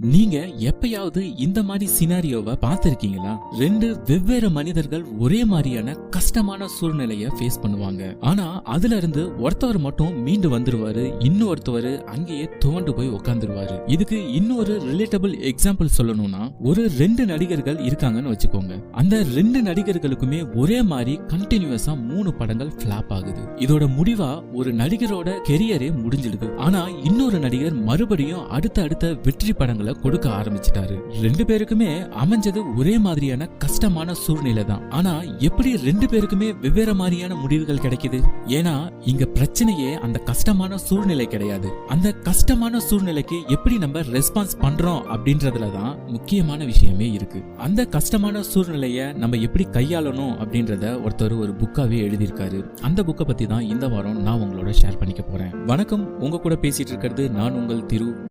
நீங்க எப்பயாவது இந்த மாதிரி சினாரியோவை பார்த்திருக்கீங்களா? ரெண்டு வெவ்வேறு மனிதர்கள் ஒரே மாதிரியான கஷ்டமான சூழ்நிலைய ஃபேஸ் பண்ணுவாங்க. ஆனா அதுல இருந்து ஒருத்தவர் மட்டும் மீண்டு வந்துருவாரு இன்னொருத்தவர் அங்கேயே துவண்டு போய் உட்காந்துருவாரு இதுக்கு இன்னொரு ரிலேட்டபிள் எக்ஸாம்பிள் சொல்லணும்னா ஒரு ரெண்டு நடிகர்கள் இருக்காங்கன்னு வச்சுக்கோங்க. அந்த ரெண்டு நடிகர்களுக்குமே ஒரே மாதிரி கண்டினியூஸா மூணு படங்கள் ஃபிளாப் ஆகுது. இதோட முடிவா ஒரு நடிகரோட கெரியரே முடிஞ்சிடுது. ஆனா இன்னொரு நடிகர் மறுபடியும் அடுத்த அடுத்த வெற்றி படங்களை கொடுக்க ஆரம்பிச்சிட்டாரு. ரெண்டு பேருக்குமே அமைஞ்சது ஒரே மாதிரியான கஷ்டமான சூழ்நிலை தான். ஆனா எப்படி ரெண்டு பேருக்குமே வெவ்வேறு மாதிரியான முடிவுகள் கிடைக்குது? ஏன்னா இங்க பிரச்சனையே அந்த கஷ்டமான சூழ்நிலை கிடையாது. அந்த கஷ்டமான சூழ்நிலைக்கு எப்படி நம்ம ரெஸ்பான்ஸ் பண்றோம் அப்படின்றதுல தான் முக்கியமான விஷயமே இருக்கு. அந்த கஷ்டமான சூழ்நிலைய நம்ம எப்படி கையாளணும் அப்படின்றத ஒருத்தர் ஒரு புக்காவே எழுதியிருக்காரு. அந்த புக்கை பத்தி தான் இந்த வாரம் நான் உங்களோட ஷேர் பண்ணிக்க போறேன். வணக்கம். உங்க கூட பேசிட்டு இருக்கிறது நான் உங்கள் திரு